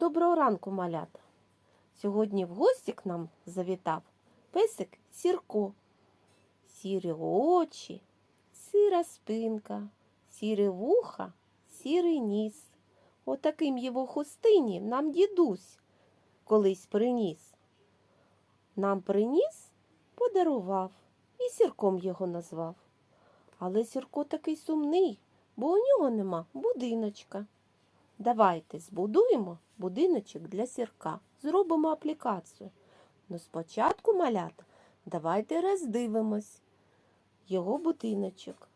Доброго ранку, малята. Сьогодні в гості к нам завітав песик Сірко. Сірі очі, сіра спинка, сірі вуха, сірий ніс. Отаким його хустині нам дідусь колись приніс. Нам приніс, подарував і сірком його назвав. Але сірко такий сумний, бо у нього нема будиночка. Давайте збудуємо будиночок для сірка. Зробимо аплікацію. Ну спочатку, малята, давайте роздивимось його будиночок.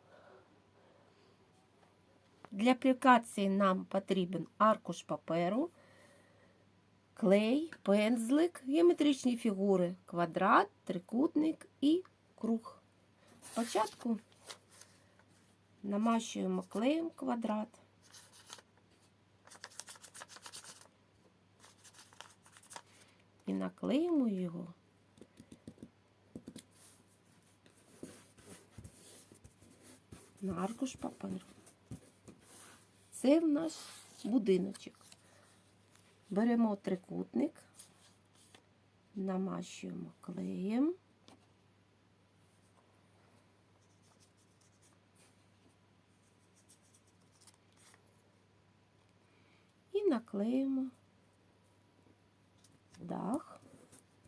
Для аплікації нам потрібен аркуш паперу, клей, пензлик, геометричні фігури, квадрат, трикутник і круг. Спочатку намащуємо клеєм квадрат. І наклеїмо його на аркуш паперу. Це в наш будиночок. Беремо трикутник, намащуємо клеєм. І наклеїмо дах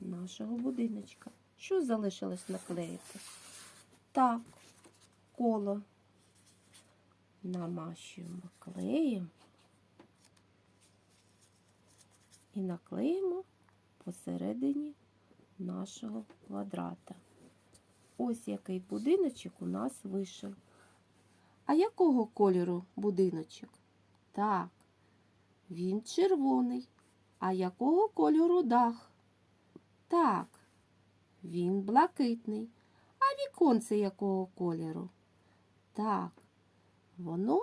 нашого будиночка. Що залишилось наклеїти? Так, коло намащуємо клеєм і наклеїмо посередині нашого квадрата. Ось який будиночок у нас вийшов. А якого кольору будиночок? Так, він червоний. А якого кольору дах? Так, він блакитний. А віконце якого кольору? Так, воно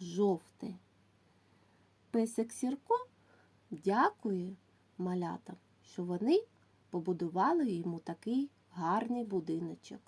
жовте. Песик Сірко дякує малятам, що вони побудували йому такий гарний будиночок.